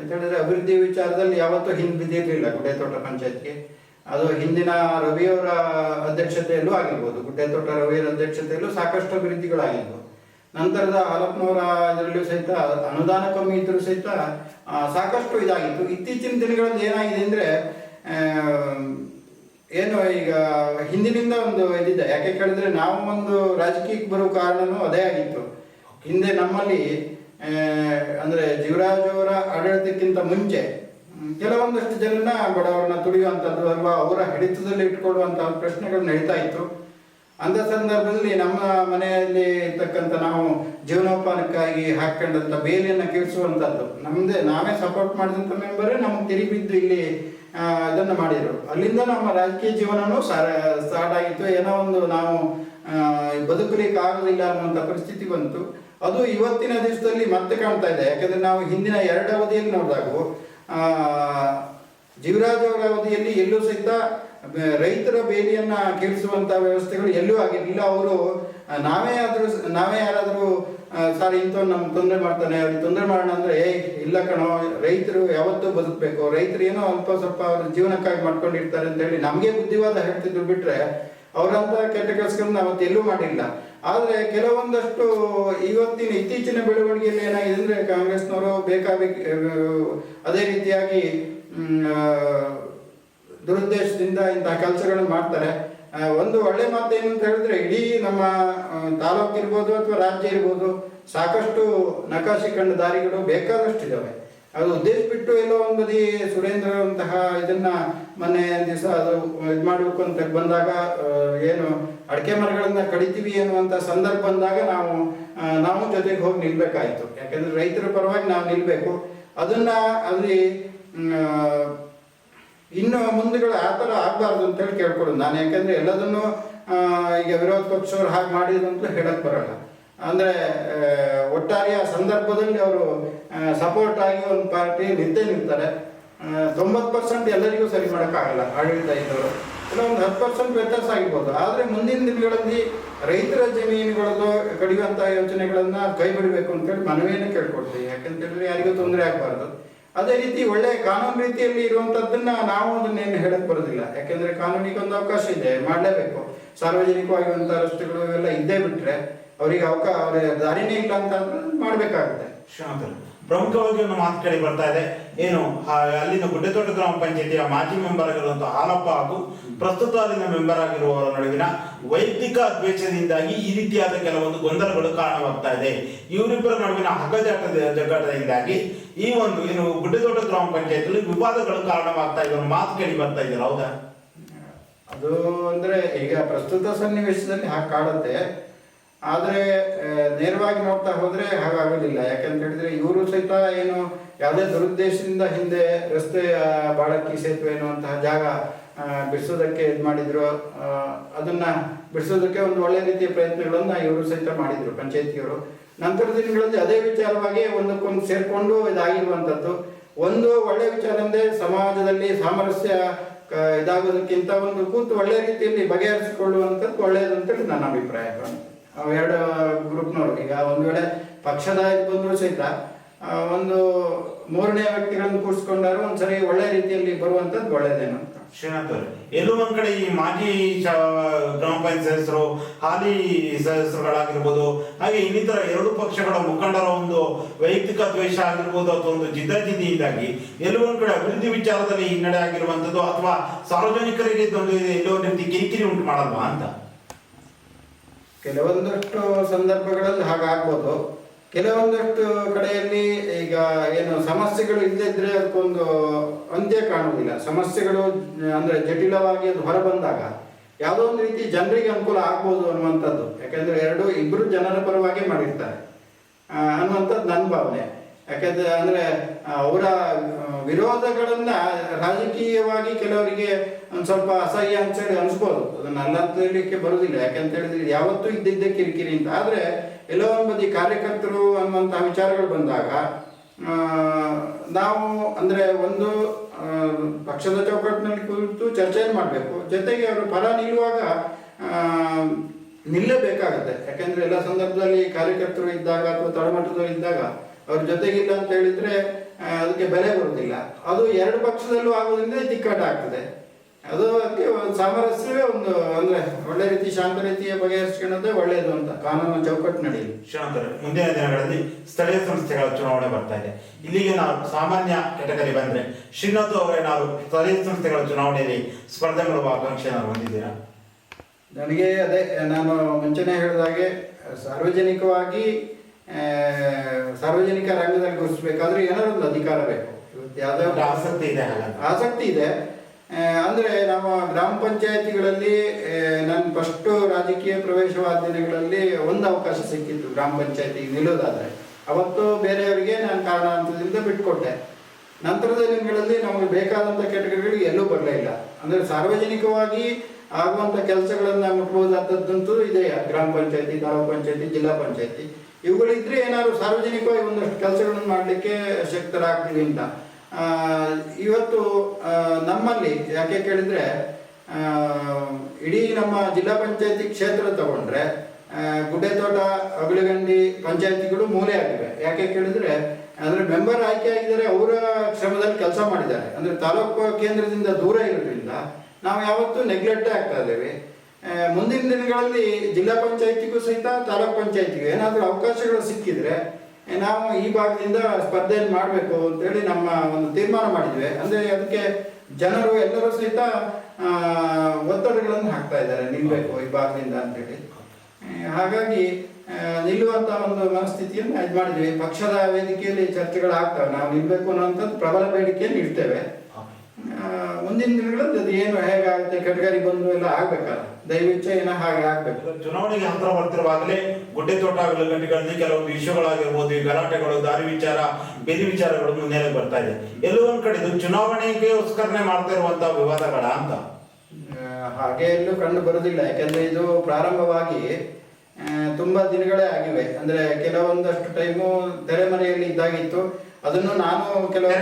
[SPEAKER 2] ಅಂತ ಹೇಳಿದ್ರೆ ಅಭಿವೃದ್ಧಿ ವಿಚಾರದಲ್ಲಿ ಯಾವತ್ತೂ ಹಿಂದೆ ಬಿದ್ದಿರಲಿಲ್ಲ ಗುಡ್ಡೆತೋಟ ಪಂಚಾಯತ್ಗೆ. ಅದು ಹಿಂದಿನ ರವಿಯವರ ಅಧ್ಯಕ್ಷತೆಯಲ್ಲೂ ಆಗಿರ್ಬೋದು. ಗುಡ್ಡೆತೋಟ ರವಿಯವರ ಅಧ್ಯಕ್ಷತೆಯಲ್ಲೂ ಸಾಕಷ್ಟು ಅಭಿವೃದ್ಧಿಗಳಾಗಿದ್ವು. ನಂತರದ ಹಾಲಪ್ಪನವರ ಇದರಲ್ಲೂ ಸಹಿತ, ಅನುದಾನ ಕಮ್ಮಿ ಇದ್ದರೂ ಸಹಿತ ಸಾಕಷ್ಟು ಇದಾಗಿತ್ತು. ಇತ್ತೀಚಿನ ದಿನಗಳಲ್ಲಿ ಏನಾಗಿದೆ ಅಂದ್ರೆ ಏನು ಈಗ ಹಿಂದಿನಿಂದ ಒಂದು ಇದಿದೆ. ಯಾಕೆ ಕೇಳಿದ್ರೆ ನಾವು ಒಂದು ರಾಜಕೀಯಕ್ಕೆ ಬರೋ ಕಾರಣನೂ ಅದೇ ಆಗಿತ್ತು. ಹಿಂದೆ ನಮ್ಮಲ್ಲಿ ಅಂದರೆ ಜೀವರಾಜ್ ಆಡಳಿತಕ್ಕಿಂತ ಮುಂಚೆ ಕೆಲವೊಂದಷ್ಟು ಜನನ ಬಡವರನ್ನ ತುಳಿಯುವಂಥದ್ದು ಅಥವಾ ಅವರ ಹಿಡಿತದಲ್ಲಿ ಇಟ್ಕೊಳ್ಳುವಂತಹ ಪ್ರಶ್ನೆಗಳು ನಡೀತಾ ಇತ್ತು. ಅಂತ ಸಂದರ್ಭದಲ್ಲಿ ನಮ್ಮ ಮನೆಯಲ್ಲಿ ಇರ್ತಕ್ಕಂಥ ನಾವು ಜೀವನೋಪಾನಕ್ಕಾಗಿ ಹಾಕೊಂಡಂತ ಬೇಲಿಯನ್ನ ಕೀಳ್ಸುವಂಥದ್ದು ನಮ್ದೆ, ನಾವೇ ಸಪೋರ್ಟ್ ಮಾಡಿದಂಥ ಮೆಂಬರೇ ನಮ್ಗೆ ತಿರುಗಿ ಬಿದ್ದು ಇಲ್ಲಿ ಇದನ್ನು ಮಾಡಿದ್ರು. ಅಲ್ಲಿಂದ ನಮ್ಮ ರಾಜಕೀಯ ಜೀವನನೂ ಸ್ಟಾರ್ಟ್ ಆಗಿತ್ತು. ಏನೋ ಒಂದು ನಾವು ಬದುಕಲಿಕ್ಕೆ ಆಗೋದಿಲ್ಲ ಅನ್ನುವಂಥ ಪರಿಸ್ಥಿತಿ ಬಂತು. ಅದು ಇವತ್ತಿನ ದಿವಸದಲ್ಲಿ ಮತ್ತೆ ಕಾಣ್ತಾ ಇದೆ. ಯಾಕಂದ್ರೆ ನಾವು ಹಿಂದಿನ ಎರಡು ಅವಧಿಯಲ್ಲಿ ನೋಡಿದಾಗ ಜೀವರಾಜ್ ಅವರ ಅವಧಿಯಲ್ಲಿ ಎಲ್ಲೂ ಸಹಿತ ರೈತರ ಬೇಲಿಯನ್ನ ಕೇಳಿಸುವಂತ ವ್ಯವಸ್ಥೆಗಳು ಎಲ್ಲೂ ಆಗಿರಲಿಲ್ಲ ಅವರು ನಾವೇ ಆದ್ರೂ ನಾವೇ ಯಾರಾದರೂ ಸಾರಿ ಇಂತ ನಮ್ಗೆ ತೊಂದರೆ ಮಾಡ್ತಾನೆ, ಅವ್ರಿಗೆ ತೊಂದರೆ ಮಾಡೋಣ ಅಂದ್ರೆ, ಏ, ಇಲ್ಲ ಕಣೋ, ರೈತರು ಯಾವತ್ತೂ ಬದುಕಬೇಕು. ರೈತರು ಏನೋ ಅಲ್ಪ ಸ್ವಲ್ಪ ಅವ್ರ ಜೀವನಕ್ಕಾಗಿ ಮಾಡ್ಕೊಂಡಿರ್ತಾರೆ ಅಂತ ಹೇಳಿ ನಮಗೆ ಬುದ್ಧಿವಾದ ಹೇಳ್ತಿದ್ರು ಬಿಟ್ರೆ ಅವರಂತ ಕೆಟ್ಟ ಕೆಲಸಗಳನ್ನ ಅವತ್ತು ಎಲ್ಲೂ ಮಾಡಿಲ್ಲ. ಆದ್ರೆ ಕೆಲವೊಂದಷ್ಟು ಇವತ್ತಿನ ಇತ್ತೀಚಿನ ಬೆಳವಣಿಗೆಯಲ್ಲಿ ಏನಾಗಿದೆ ಅಂದ್ರೆ ಕಾಂಗ್ರೆಸ್ನವರು ಬೇಕಾಗಿ ಅದೇ ರೀತಿಯಾಗಿ ದುರುದ್ದೇಶದಿಂದ ಇಂತಹ ಕೆಲಸಗಳನ್ನು ಮಾಡ್ತಾರೆ. ಒಂದು ಒಳ್ಳೆ ಮಾತು ಏನು ಅಂತ ಹೇಳಿದ್ರೆ ಇಡೀ ನಮ್ಮ ತಾಲೂಕು ಇರ್ಬೋದು ಅಥವಾ ರಾಜ್ಯ ಇರ್ಬೋದು ಸಾಕಷ್ಟು ನಕಾಶೆ ಕಂಡ ದಾರಿಗಳು ಬೇಕಾದಷ್ಟು ಇದಾವೆ ಅದು ಉದ್ದೇಶ ಬಿಟ್ಟು ಎಲ್ಲೋ ಒಂದು ಬದಿ ಸುರೇಂದ್ರ ಅಂತಹ ಇದನ್ನ ಮೊನ್ನೆ ದಿವಸ ಅದು ಇದು ಮಾಡಬೇಕು ಅಂತ ಬಂದಾಗ ಏನು ಅಡಿಕೆ ಮರಗಳನ್ನ ಕಡಿತೀವಿ ಅನ್ನುವಂಥ ಸಂದರ್ಭ ಬಂದಾಗ ನಾವು ನಾವು ಜೊತೆಗೆ ಹೋಗಿ ನಿಲ್ಬೇಕಾಯ್ತು. ಯಾಕಂದ್ರೆ ರೈತರ ಪರವಾಗಿ ನಾವು ನಿಲ್ಬೇಕು. ಅದನ್ನ ಅಲ್ಲಿ ಇನ್ನು ಮುಂದೆಗಳು ಆ ಥರ ಆಗಬಾರ್ದು ಅಂತೇಳಿ ಕೇಳ್ಕೊಡೋದು ನಾನು ಯಾಕಂದ್ರೆ ಎಲ್ಲದನ್ನು ಈಗ ವಿರೋಧ ಪಕ್ಷವರು ಹಾಗೆ ಮಾಡಿದ್ರು ಅಂತಲೂ ಹೇಳಕ್ಕೆ ಬರೋಲ್ಲ. ಅಂದರೆ ಒಟ್ಟಾರೆಯ ಸಂದರ್ಭದಲ್ಲಿ ಅವರು ಸಪೋರ್ಟ್ ಆಗಿ ಒಂದು ಪಾರ್ಟಿ ನಿದ್ದೆ ನಿಲ್ತಾರೆ. ತೊಂಬತ್ತು ಪರ್ಸೆಂಟ್ ಎಲ್ಲರಿಗೂ ಸರಿ ಮಾಡೋಕ್ಕಾಗಲ್ಲ, ಆಡಳಿತ ಇದ್ದವರು. ಒಂದು ಹತ್ತು ಪರ್ಸೆಂಟ್ ವ್ಯತ್ಯಾಸ ಆಗಿರ್ಬೋದು. ಆದರೆ ಮುಂದಿನ ದಿನಗಳಲ್ಲಿ ರೈತರ ಜಮೀನುಗಳದ್ದು ಕಡಿಯುವಂಥ ಯೋಜನೆಗಳನ್ನು ಕೈ ಬಿಡಬೇಕು ಅಂತೇಳಿ ಮನವಿಯನ್ನು ಕೇಳ್ಕೊಡ್ತೀವಿ ಯಾಕಂತೇಳಿದ್ರೆ ಯಾರಿಗೂ ತೊಂದರೆ ಆಗಬಾರ್ದು. ಅದೇ ರೀತಿ ಒಳ್ಳೆ ಕಾನೂನು ರೀತಿಯಲ್ಲಿ ಇರುವಂತದ್ದನ್ನ ನಾವು ಅದನ್ನೇನು ಹೇಳಕ್ ಬರೋದಿಲ್ಲ. ಯಾಕೆಂದ್ರೆ ಕಾನೂನಿಗೆ ಒಂದು ಅವಕಾಶ ಇದೆ, ಮಾಡಲೇಬೇಕು. ಸಾರ್ವಜನಿಕವಾಗಿರುವಂತಹ ರಸ್ತೆಗಳು ಇವೆಲ್ಲ ಇದ್ದೇ ಬಿಟ್ರೆ ಅವರಿಗೆ ಅವಕಾಶ ಅವ್ರ ದಾರಿನೇ ಇಲ್ಲ ಅಂತ ಅಂದ್ರೆ ಮಾಡ್ಬೇಕಾಗುತ್ತೆ.
[SPEAKER 1] ಪ್ರಮುಖವಾಗಿ ಒಂದು ಮಾತು ಕೇಳಿ ಬರ್ತಾ ಇದೆ. ಏನು ಅಲ್ಲಿನ ಗುಡ್ಡೆತೋಟ ಗ್ರಾಮ ಪಂಚಾಯತಿಯ ಮಾಜಿ ಮೆಂಬರ್ ಆಗಿರುವಂತಹ ಹಾಲಪ್ಪ ಹಾಗೂ ಪ್ರಸ್ತುತ ಅಲ್ಲಿನ ಮೆಂಬರ್ ಆಗಿರುವವರ ನಡುವಿನ ವೈಯಕ್ತಿಕ ದ್ವೇಷದಿಂದಾಗಿ ಈ ರೀತಿಯಾದ ಕೆಲವೊಂದು ಗೊಂದಲಗಳು ಕಾರಣವಾಗ್ತಾ ಇದೆ. ಇವರಿಬ್ಬರ ನಡುವಿನ ಹಗಜಾಟದ ಜಗ್ಗಾಟದಿಂದಾಗಿ ಈ ಒಂದು ಏನು ಗುಡ್ಡದೊಡ್ಡ ಗ್ರಾಮ ಪಂಚಾಯತ್ ವಿವಾದಗಳು ಕಾರಣವಾಗ್ತಾ ಅನ್ನೋ ಮಾತು ಕೇಳಿ ಬರ್ತಾ ಇದ್ದಾರೆ ಹೌದಾ?
[SPEAKER 2] ಅದು ಅಂದ್ರೆ ಈಗ ಪ್ರಸ್ತುತ ಸನ್ನಿವೇಶದಲ್ಲಿ ಹಾಗೆ ಕಾಡುತ್ತೆ ಆದ್ರೆ ನೇರವಾಗಿ ನೋಡ್ತಾ ಹೋದ್ರೆ ಹಾಗಾಗೋದಿಲ್ಲ ಯಾಕಂತ ಹೇಳಿದ್ರೆ ಇವರು ಸಹಿತ ಏನು ಯಾವುದೇ ದುರುದ್ದೇಶದಿಂದ ಹಿಂದೆ ರಸ್ತೆ ಬಾಳಕ್ಕಿ ಬಾಳಕಿ ಸೇತುವೆ ಎನ್ನುವಂತಹ ಜಾಗ ಬಿಡಿಸೋದಕ್ಕೆ ಇದು ಮಾಡಿದ್ರು. ಅದನ್ನು ಬಿಡಿಸೋದಕ್ಕೆ ಒಂದು ಒಳ್ಳೆ ರೀತಿಯ ಪ್ರಯತ್ನಗಳನ್ನು ಇವರು ಸಹಿತ ಮಾಡಿದ್ರು, ಪಂಚಾಯತಿಯವರು. ನಂತರ ದಿನಗಳಲ್ಲಿ ಅದೇ ವಿಚಾರವಾಗಿ ಒಂದಕ್ಕೊಂದು ಸೇರಿಕೊಂಡು ಇದಾಗಿರುವಂಥದ್ದು ಒಂದು ಒಳ್ಳೆ ವಿಚಾರ ಅಂದ್ರೆ ಸಮಾಜದಲ್ಲಿ ಸಾಮರಸ್ಯ ಇದಾಗೋದಕ್ಕಿಂತ ಒಂದು ಕೂತು ಒಳ್ಳೆ ರೀತಿಯಲ್ಲಿ ಬಗೆಹರಿಸಿಕೊಳ್ಳುವಂಥದ್ದು ಒಳ್ಳೆಯದು ಅಂತೇಳಿ ನನ್ನ ಅಭಿಪ್ರಾಯ. ಎರಡು ಗ್ರೂಪ್ನವರು. ಈಗ ಒಂದು ವೇಳೆ ಪಕ್ಷದ ಬಂದರೂ ಸಹಿತ ಒಂದು ಮೂರನೇ ವ್ಯಕ್ತಿಗಳನ್ನು ಕೂರಿಸ್ಕೊಂಡಾರು ಒಂದ್ಸರಿ ಒಳ್ಳೆ ರೀತಿಯಲ್ಲಿ ಬರುವಂಥದ್ದು ಒಳ್ಳೆಯದೇನು
[SPEAKER 1] ಶ್ರೀನಾಥ್ ಅವರೇ ಎಲ್ಲೋ ಒಂದ್ ಕಡೆ ಈ ಮಾಜಿ ಗ್ರಾಮ ಪಂಚಾಯತ್ ಸದಸ್ಯರು, ಹಾಲಿ ಸದಸ್ಯರುಗಳಾಗಿರ್ಬೋದು, ಹಾಗೆ ಇನ್ನಿತರ ಎರಡು ಪಕ್ಷಗಳ ಮುಖಂಡರ ಒಂದು ವೈಯಕ್ತಿಕ ದ್ವೇಷ ಆಗಿರ್ಬೋದು ಅಥವಾ ಒಂದು ಜಿದ್ದಾಜಿದ್ದಿಯಿಂದಾಗಿ, ಎಲ್ಲೋ ಒಂದ್ ಕಡೆ ಅಭಿವೃದ್ಧಿ ವಿಚಾರದಲ್ಲಿ ಹಿನ್ನಡೆ ಆಗಿರುವಂತದ್ದು ಅಥವಾ ಸಾರ್ವಜನಿಕರಿಗೆ ಎಲ್ಲೋ ರೀತಿ ಕಿರಿಕಿರಿ ಉಂಟು ಮಾಡಲ್ವಾ ಅಂತ?
[SPEAKER 2] ಕೆಲವೊಂದಷ್ಟು ಸಂದರ್ಭಗಳಲ್ಲಿ ಹಾಗಾಗ್ಬೋದು. ಕೆಲವೊಂದಷ್ಟು ಕಡೆಯಲ್ಲಿ ಈಗ ಏನು ಸಮಸ್ಯೆಗಳು ಇಲ್ಲದಿದ್ರೆ ಅದಕ್ಕೊಂದು ಅಂತ್ಯ ಕಾಣುವುದಿಲ್ಲ ಸಮಸ್ಯೆಗಳು, ಅಂದ್ರೆ ಜಟಿಲವಾಗಿ ಅದು ಹೊರಬಂದಾಗ ಯಾವುದೋ ಒಂದು ರೀತಿ ಜನರಿಗೆ ಅನುಕೂಲ ಆಗ್ಬೋದು ಅನ್ನುವಂಥದ್ದು. ಯಾಕಂದ್ರೆ ಎರಡು ಇಬ್ಬರು ಜನರ ಪರವಾಗಿ ಮಾಡಿರ್ತಾರೆ. ಅನ್ನುವಂಥದ್ದು ನನ್ನ ಭಾವನೆ. ಯಾಕಂದ್ರೆ ಅಂದ್ರೆ ಅವರ ವಿರೋಧಗಳನ್ನು ರಾಜಕೀಯವಾಗಿ ಕೆಲವರಿಗೆ ಒಂದು ಸ್ವಲ್ಪ ಅಸಹ್ಯ ಅಂತೇಳಿ ಅನ್ಸ್ಬೋದು. ಅದು ಅಲ್ಲ ಅಂತ ಹೇಳಲಿಕ್ಕೆ ಬರುವುದಿಲ್ಲ ಯಾಕಂತ ಹೇಳಿದ್ರೆ ಯಾವತ್ತೂ ಇದ್ದಿದ್ದೇ ಕಿರಿಕಿರಿ ಅಂತ. ಆದ್ರೆ, ಎಲ್ಲೋ ಒಂದು ಬದಿ ಕಾರ್ಯಕರ್ತರು ಅನ್ನುವಂತಹ ವಿಚಾರಗಳು ಬಂದಾಗ ನಾವು ಅಂದ್ರೆ ಒಂದು ಪಕ್ಷದ ಚೌಕಟ್ಟಿನಲ್ಲಿ ಕುರಿತು ಚರ್ಚೆಯನ್ನು ಮಾಡಬೇಕು. ಜೊತೆಗೆ ಅವರು ಪರ ನಿಲ್ಲುವಾಗ ನಿಲ್ಲಬೇಕಾಗತ್ತೆ. ಯಾಕಂದ್ರೆ ಎಲ್ಲ ಸಂದರ್ಭದಲ್ಲಿ ಕಾರ್ಯಕರ್ತರು ಇದ್ದಾಗ ಅಥವಾ ತಳಮಟ್ಟದವರು ಇದ್ದಾಗ ಅವ್ರ ಜೊತೆಗಿಲ್ಲ ಅಂತ ಹೇಳಿದ್ರೆ ಅದಕ್ಕೆ ಬೆಲೆ ಬರುವುದಿಲ್ಲ ಅದು ಎರಡು ಪಕ್ಷದಲ್ಲೂ ಆಗೋದ್ರಿಂದ ತಿಕ್ಕಾಟ ಆಗ್ತದೆ. ಅದು ಅದಕ್ಕೆ ಒಂದು ಸಾಮರಸ್ಯವೇ ಒಂದು ಅಂದ್ರೆ ಒಳ್ಳೆ ರೀತಿ ಶಾಂತ ರೀತಿಯ ಬಗೆಹರಿಸ್ಕೊಳ್ಳೋದೇ ಒಳ್ಳೆಯದು ಅಂತ ಕಾನೂನು ಚೌಕಟ್ಟಿನಲ್ಲಿ
[SPEAKER 1] ನಡೆಯಲಿ ಶಾಂತರ ಮುಂದಿನ ದಿನಗಳಲ್ಲಿ ಸ್ಥಳೀಯ ಸಂಸ್ಥೆಗಳ ಚುನಾವಣೆ ಬರ್ತಾ ಇದೆ. ಇಲ್ಲಿಗೆ ನಾವು ಸಾಮಾನ್ಯ ಕೆಟಗರಿ ಬಂದ್ರೆ ಶ್ರೀನಾಥ್ ಅವರೇ ನಾವು ಸ್ಥಳೀಯ ಸಂಸ್ಥೆಗಳ ಚುನಾವಣೆಯಲ್ಲಿ ಸ್ಪರ್ಧೆ ಮಾಡುವ ಆಕಾಂಕ್ಷೆ ನಾವು ಹೊಂದಿದ್ದೀರಾ?
[SPEAKER 2] ನನಗೆ ಅದೇ ನಾನು ಮುಂಚೆನೇ ಹೇಳಿದಾಗೆ ಸಾರ್ವಜನಿಕವಾಗಿ ಸಾರ್ವಜನಿಕ ರಂಗದಲ್ಲಿ ಗುರುತಿಸಬೇಕಾದ್ರೆ ಏನಾದ್ರು ಒಂದು ಅಧಿಕಾರ ಬೇಕು. ಇವತ್ತು
[SPEAKER 1] ಆಸಕ್ತಿ ಇದೆ
[SPEAKER 2] ಆಸಕ್ತಿ ಇದೆ. ಅಂದರೆ ಅಂದ್ರೆ ನಮ್ಮ ಗ್ರಾಮ ಪಂಚಾಯತಿಗಳಲ್ಲಿ ನನ್ನ ಫಸ್ಟ್ ರಾಜಕೀಯ ಪ್ರವೇಶವಾದ ದಿನಗಳಲ್ಲಿ ಒಂದು ಅವಕಾಶ ಸಿಕ್ಕಿತ್ತು ಗ್ರಾಮ ಪಂಚಾಯತಿಗೆ ನಿಲ್ಲೋದಾದರೆ. ಅವತ್ತು ಬೇರೆಯವರಿಗೆ ನಾನು ಕಾರಣಾಂತರದಿಂದ ಬಿಟ್ಕೊಟ್ಟೆ. ನಂತರದ ದಿನಗಳಲ್ಲಿ ನಮಗೆ ಬೇಕಾದಂಥ ಕೆಟಗರಿಗಳು ಎಲ್ಲೂ ಬರಲೇ ಇಲ್ಲ. ಅಂದ್ರೆ ಸಾರ್ವಜನಿಕವಾಗಿ ಆಗುವಂಥ ಕೆಲಸಗಳನ್ನು ಮುಟ್ಬೋದಾದದ್ದಂತೂ ಇದೆ ಗ್ರಾಮ ಪಂಚಾಯತಿ ತಾಲೂಕು ಪಂಚಾಯತಿ ಜಿಲ್ಲಾ ಪಂಚಾಯತಿ. ಇವುಗಳಿದ್ರೆ ಏನಾದ್ರು ಸಾರ್ವಜನಿಕವಾಗಿ ಒಂದಷ್ಟು ಕೆಲಸಗಳನ್ನು ಮಾಡಲಿಕ್ಕೆ ಶಕ್ತರಾಗ್ತೀವಿ ಅಂತ. ಇವತ್ತು ನಮ್ಮಲ್ಲಿ ಯಾಕೆ ಕೇಳಿದ್ರೆ ಇಡೀ ನಮ್ಮ ಜಿಲ್ಲಾ ಪಂಚಾಯತಿ ಕ್ಷೇತ್ರ ತಗೊಂಡ್ರೆ ಗುಡ್ಡೆತೋಟ ಅಗಳಗಂಡಿ ಪಂಚಾಯತಿಗಳು ಮೂಲೆ ಆಗಿವೆ. ಯಾಕೆ ಕೇಳಿದ್ರೆ, ಅಂದ್ರೆ ಮೆಂಬರ್ ಆಯ್ಕೆ ಆಗಿದ್ದಾರೆ, ಅವರ ಶ್ರಮದಲ್ಲಿ ಕೆಲಸ ಮಾಡಿದ್ದಾರೆ. ಅಂದ್ರೆ ತಾಲೂಕು ಕೇಂದ್ರದಿಂದ ದೂರ ಇರೋದ್ರಿಂದ ನಾವು ಯಾವತ್ತೂ ನೆಗ್ಲೆಕ್ಟ್ ಆಗ್ತಾ ಇದ್ದೇವೆ. ಮುಂದಿನ ದಿನಗಳಲ್ಲಿ ಜಿಲ್ಲಾ ಪಂಚಾಯತಿಗೂ ಸಹಿತ ತಾಲೂಕ್ ಪಂಚಾಯತಿಗೂ ಏನಾದರೂ ಅವಕಾಶಗಳು ಸಿಕ್ಕಿದ್ರೆ ನಾವು ಈ ಭಾಗದಿಂದ ಸ್ಪರ್ಧೆಯನ್ನು ಮಾಡಬೇಕು ಅಂತೇಳಿ ನಮ್ಮ ಒಂದು ತೀರ್ಮಾನ ಮಾಡಿದ್ವಿ. ಅಂದ್ರೆ ಅದಕ್ಕೆ ಜನರು ಎಲ್ಲರೂ ಸಹಿತ ಒತ್ತಡಗಳನ್ನು ಹಾಕ್ತಾ ಇದ್ದಾರೆ. ನಿಲ್ಬೇಕು ಈ ಭಾಗದಿಂದ ಅಂತೇಳಿ ಹಾಗಾಗಿ ನಿಲ್ಲುವಂತ ಒಂದು ಮನಸ್ಥಿತಿಯನ್ನು ಇದು ಮಾಡಿದ್ವಿ. ಪಕ್ಷದ ವೇದಿಕೆಯಲ್ಲಿ ಚರ್ಚೆಗಳು ಆಗ್ತವೆ. ನಾವು ನಿಲ್ಬೇಕು ಅನ್ನೋಂಥದ್ದು ಪ್ರಬಲ ಬೇಡಿಕೆಯನ್ನು ಇಡ್ತೇವೆ. ಮುಂದಿನ ದಿನಗಳಲ್ಲಿ ಅದು ಏನು ಹೇಗಾಗುತ್ತೆ ಕೆಟಗರಿ ಬಂದು ಎಲ್ಲ ಆಗ್ಬೇಕಲ್ಲ ದಯವಿಚ್ಚ ಏನೋ ಹಾಗೆ ಆಗ್ಬೇಕು.
[SPEAKER 1] ಚುನಾವಣೆಗೆ ಹತ್ರ ಬರ್ತಿರುವಾಗಲೇ ಗುಡ್ಡೆ ತೋಟ ಗಂಟೆಗಳಲ್ಲಿ ಕೆಲವೊಂದು ವಿಷಯಗಳಾಗಿರ್ಬೋದು ಈ ಗಲಾಟೆಗಳು ದಾರಿ ವಿಚಾರ ಬೇರೆ ವಿಚಾರಗಳು ಮುನ್ನೆಲೆ ಬರ್ತಾ ಇದೆ. ಎಲ್ಲೋ ಒಂದ್ ಕಡೆ ಇದು ಚುನಾವಣೆಗೋಸ್ಕರನೇ ಮಾಡ್ತಾ ಇರುವಂತಹ ವಿವಾದಗಳ ಅಂತ.
[SPEAKER 2] ಹಾಗೆ ಎಲ್ಲೂ ಕಂಡು ಬರುವುದಿಲ್ಲ ಯಾಕಂದ್ರೆ ಇದು ಪ್ರಾರಂಭವಾಗಿ ತುಂಬಾ ದಿನಗಳೇ ಆಗಿವೆ. ಅಂದ್ರೆ ಕೆಲವೊಂದಷ್ಟು ಟೈಮು ತೆರೆಮರೆಯಲ್ಲಿ ಇದ್ದಾಗಿತ್ತು. ಅದನ್ನು ನಾನು ಕೆಲವು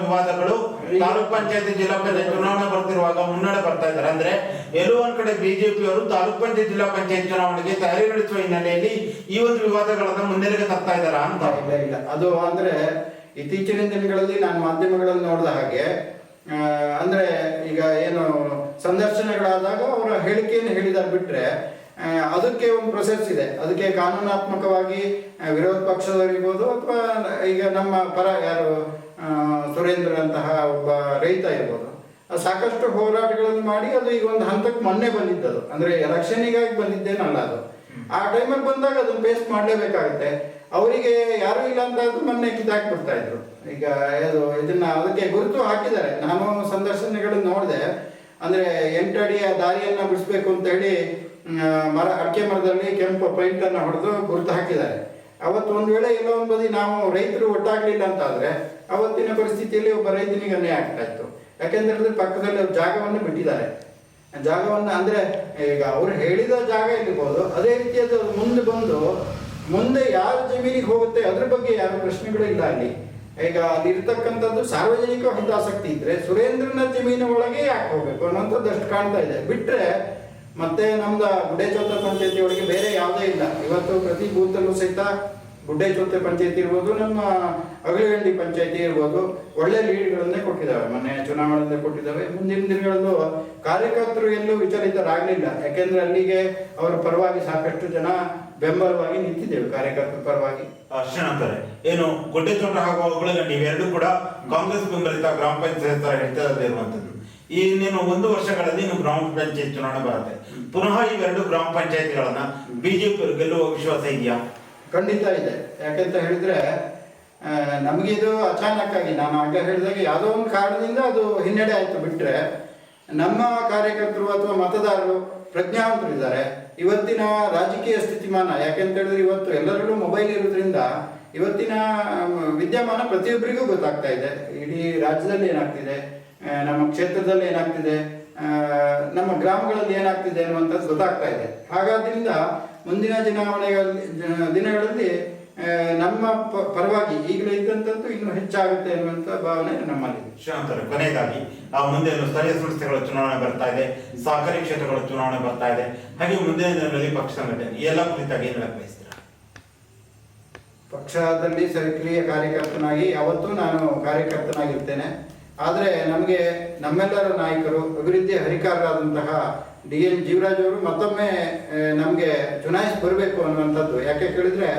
[SPEAKER 1] ವಿವಾದಗಳು ತಾಲೂಕ್ ಪಂಚಾಯತಿ ಜಿಲ್ಲಾ ಪಂಚಾಯತ್ ಚುನಾವಣೆ ಬರ್ತಿರುವಾಗ ಮುನ್ನಡೆ ಬರ್ತಾ ಇದ್ದಾರೆ. ಅಂದ್ರೆ ಎಲ್ಲೋ ಒಂದ್ ಕಡೆ ಬಿಜೆಪಿ ಅವರು ತಾಲೂಕ್ ಪಂಚಾಯತ್ ಜಿಲ್ಲಾ ಪಂಚಾಯತ್ ಚುನಾವಣೆಗೆ ತಯಾರಿ ನಡೆಸುವ ಹಿನ್ನೆಲೆಯಲ್ಲಿ ಈ ಒಂದು ವಿವಾದಗಳನ್ನ ಮುನ್ನೆಲೆಗೆ ತರ್ತಾ ಇದ್ದಾರೆ ಅಂತ.
[SPEAKER 2] ಇಲ್ಲ ಇಲ್ಲ ಅದು ಅಂದ್ರೆ ಇತ್ತೀಚಿನ ದಿನಗಳಲ್ಲಿ ನಾನು ಮಾಧ್ಯಮಗಳಲ್ಲಿ ನೋಡಿದ ಹಾಗೆ ಆ, ಅಂದ್ರೆ ಈಗ ಏನು ಸಂದರ್ಶನಗಳಾದಾಗ ಅವರ ಹೇಳಿಕೆಯನ್ನು ಹೇಳಿದಾಗ ಬಿಟ್ರೆ ಅದಕ್ಕೆ ಒಂದು ಪ್ರೊಸೆಸ್ ಇದೆ. ಅದಕ್ಕೆ ಕಾನೂನಾತ್ಮಕವಾಗಿ ವಿರೋಧ ಪಕ್ಷದವರಿರ್ಬೋದು ಅಥವಾ, ಈಗ ನಮ್ಮ ಪರ ಯಾರು ಸುರೇಂದ್ರ ಅಂತಹ ಒಬ್ಬ ರೈತ ಇರ್ಬೋದು. ಸಾಕಷ್ಟು ಹೋರಾಟಗಳನ್ನು ಮಾಡಿ ಅದು ಈಗ ಒಂದು ಹಂತಕ್ಕೆ ಮೊನ್ನೆ ಬಂದಿದ್ದದು. ಅಂದ್ರೆ ಎಲೆಕ್ಷನಿಗಾಗಿ ಬಂದಿದ್ದೇನಲ್ಲ ಅದು. ಆ ಟೈಮಲ್ಲಿ ಬಂದಾಗ ಅದನ್ನ ಪೇಸ್ಟ್ ಮಾಡಲೇಬೇಕಾಗುತ್ತೆ. ಅವರಿಗೆ ಯಾರು ಇಲ್ಲ ಅಂತ ಅದು ಮೊನ್ನೆ ಕಿತ್ತಾಕ್ಬಿಡ್ತಾ ಇದ್ರು. ಈಗ ಅದು ಇದನ್ನ ಅದಕ್ಕೆ ಗುರುತು ಹಾಕಿದ್ದಾರೆ. ನಾನು ಸಂದರ್ಶನಗಳನ್ನು ನೋಡಿದೆ. ಅಂದ್ರೆ ಎಂಟಡಿಯ ಅಡಿಯ ದಾರಿಯನ್ನ ಬಿಡಿಸ್ಬೇಕು ಅಂತ ಹೇಳಿ ಮರ, ಅಡಿಕೆ ಮರದಲ್ಲಿ ಕೆಂಪು ಪೈಂಟನ್ನು ಹೊಡೆದು ಗುರುತು ಹಾಕಿದ್ದಾರೆ. ಅವತ್ತು ಒಂದು ವೇಳೆ ಎಲ್ಲೋ ಒಂದು ಬದಿ ನಾವು ರೈತರು ಒಟ್ಟಾಗಲಿಲ್ಲ ಅಂತಾದರೆ ಅವತ್ತಿನ ಪರಿಸ್ಥಿತಿಯಲ್ಲಿ ಒಬ್ಬ ರೈತನಿಗೆ ಅನ್ಯಾಯ ಆಗ್ತಾ ಇತ್ತು. ಯಾಕೆಂದ್ರೆ ಪಕ್ಕದಲ್ಲಿ ಜಾಗವನ್ನು ಬಿಟ್ಟಿದ್ದಾರೆ. ಜಾಗವನ್ನು ಅಂದ್ರೆ ಈಗ ಅವ್ರು ಹೇಳಿದ ಜಾಗ ಇರ್ಬೋದು, ಅದೇ ರೀತಿ ಅದು ಮುಂದೆ ಬಂದು ಮುಂದೆ ಯಾರ ಜಮೀನಿಗೆ ಹೋಗುತ್ತೆ ಅದ್ರ ಬಗ್ಗೆ ಯಾರು ಪ್ರಶ್ನೆಗಳು ಇಲ್ಲ ಅಲ್ಲಿ. ಈಗ ಅಲ್ಲಿರ್ತಕ್ಕಂಥದ್ದು ಸಾರ್ವಜನಿಕ ಹಿತಾಸಕ್ತಿ ಇದ್ರೆ ಸುರೇಂದ್ರನ ಜಮೀನು ಒಳಗೆ ಯಾಕೆ ಹೋಗ್ಬೇಕು ಅನ್ನೋಂಥದ್ದು ಅಷ್ಟು ಕಾಣ್ತಾ ಇದೆ. ಬಿಟ್ರೆ ಮತ್ತೆ ನಮ್ದು ಗುಡ್ಡೆಚೋತ ಪಂಚಾಯತಿ ಒಳಗೆ ಬೇರೆ ಯಾವುದೇ ಇಲ್ಲ. ಇವತ್ತು ಪ್ರತಿ ಬೂತಲ್ಲೂ ಸಹಿತ ಗುಡ್ಡೆಚೋತೆ ಪಂಚಾಯತಿ ಇರ್ಬೋದು, ನಮ್ಮ ಅಗಲಗಂಡಿ ಪಂಚಾಯತಿ ಇರ್ಬೋದು. ಒಳ್ಳೆ ಲೀಡ್ಗಳನ್ನೇ ಕೊಟ್ಟಿದ್ದಾವೆ. ಮೊನ್ನೆ ಚುನಾವಣೆಯಿಂದ ಕೊಟ್ಟಿದ್ದಾವೆ. ಮುಂದಿನ ದಿನಗಳಲ್ಲೂ ಕಾರ್ಯಕರ್ತರು ಎಲ್ಲೂ ವಿಚಲಿತರಾಗಲಿಲ್ಲ. ಯಾಕೆಂದ್ರೆ ಅಲ್ಲಿಗೆ ಅವರ ಪರವಾಗಿ ಸಾಕಷ್ಟು ಜನ ಬೆಂಬಲವಾಗಿ ನಿಂತಿದ್ದೇವೆ, ಕಾರ್ಯಕರ್ತರ ಪರವಾಗಿ.
[SPEAKER 1] ಅಂತಾರೆ ಏನು ಗುಡ್ಡೆ ಹಾಗೂ ಅವುಗಳಗಂಡಿ ಇವೆರಡೂ ಕೂಡ ಕಾಂಗ್ರೆಸ್ ಬೆಂಬಲಿತ ಗ್ರಾಮ ಪಂಚಾಯತ್ ಹೇಳ್ತಾ ಇರುವಂತದ್ದು ಈ ಇನ್ನೇನು ಒಂದು ವರ್ಷಗಳಲ್ಲಿ ಇನ್ನು ಗ್ರಾಮ ಪಂಚಾಯತ್ ಚುನಾವಣೆ ಬರುತ್ತೆ. ಪುನಃ ಇವೆರಡು ಗ್ರಾಮ ಪಂಚಾಯತ್ಗಳನ್ನ ಬಿಜೆಪಿ ಗೆಲ್ಲುವ ವಿಶ್ವಾಸ ಇದೆಯಾ?
[SPEAKER 2] ಖಂಡಿತ ಇದೆ. ಯಾಕೆಂತ ಹೇಳಿದ್ರೆ ನಮಗೆ ಇದು ಅಚಾನಕ್ ಆಗಿ ನಾನು ಆಗ ಹೇಳಿದಾಗ ಯಾವುದೋ ಒಂದು ಕಾರಣದಿಂದ ಅದು ಹಿನ್ನಡೆ ಆಯ್ತು ಬಿಟ್ರೆ, ನಮ್ಮ ಕಾರ್ಯಕರ್ತರು ಅಥವಾ ಮತದಾರರು ಪ್ರಜ್ಞಾವಂತರಿದ್ದಾರೆ ಇವತ್ತಿನ ರಾಜಕೀಯ ಸ್ಥಿತಿಮಾನ, ಯಾಕೆಂತ ಹೇಳಿದ್ರೆ ಇವತ್ತು ಎಲ್ಲರಲ್ಲೂ ಮೊಬೈಲ್ ಇರೋದ್ರಿಂದ ಇವತ್ತಿನ ವಿದ್ಯಮಾನ ಪ್ರತಿಯೊಬ್ಬರಿಗೂ ಗೊತ್ತಾಗ್ತಾ ಇದೆ. ಇಡೀ ರಾಜ್ಯದಲ್ಲಿ ಏನಾಗ್ತಿದೆ? ನಮ್ಮ ಕ್ಷೇತ್ರದಲ್ಲಿ ಏನಾಗ್ತಿದೆ? ನಮ್ಮ ಗ್ರಾಮಗಳಲ್ಲಿ ಏನಾಗ್ತಿದೆ ಅನ್ನುವಂಥದ್ದು ಗೊತ್ತಾಗ್ತಾ ಇದೆ. ಹಾಗಾದ್ರಿಂದ ಮುಂದಿನ ಚುನಾವಣೆಗಳಲ್ಲಿ ದಿನಗಳಲ್ಲಿ ನಮ್ಮ ಪರವಾಗಿ ಈಗಲೇ ಇದ್ದಂಥದ್ದು ಇನ್ನೂ ಹೆಚ್ಚಾಗುತ್ತೆ ಅನ್ನುವಂಥ ಭಾವನೆ ನಮ್ಮಲ್ಲಿ
[SPEAKER 1] ಶ್ರೀಮಂತರು ಕೊನೆಯದಾಗಿ ನಾವು ಮುಂದೆ ಸ್ಥಳೀಯ ಸಂಸ್ಥೆಗಳ ಚುನಾವಣೆ ಬರ್ತಾ ಇದೆ ಸಹಕಾರಿ ಕ್ಷೇತ್ರಗಳ ಚುನಾವಣೆ ಬರ್ತಾ ಇದೆ. ಹಾಗೆ ಮುಂದಿನ ದಿನಗಳಲ್ಲಿ ಪಕ್ಷ ಸಂಘಟನೆ ಎಲ್ಲ ಕುರಿತಾಗಿ ಏನು ಬಯಸ್ತೀರಾ?
[SPEAKER 2] ಪಕ್ಷದಲ್ಲಿ ಸಕ್ರಿಯ ಕಾರ್ಯಕರ್ತನಾಗಿ ಯಾವತ್ತೂ ನಾನು ಕಾರ್ಯಕರ್ತನಾಗಿರ್ತೇನೆ. ಆದರೆ ನಮಗೆ ನಮ್ಮೆಲ್ಲರ ನಾಯಕರು ಅಭಿವೃದ್ಧಿ ಹರಿಕಾರರಾದಂತಹ ಡಿ ಎನ್ ಜೀವರಾಜ್ ಅವರು ಮತ್ತೊಮ್ಮೆ ನಮಗೆ ಚುನಾಯಿಸಿ ಬರಬೇಕು ಅನ್ನುವಂಥದ್ದು. ಯಾಕೆ ಕೇಳಿದ್ರೆ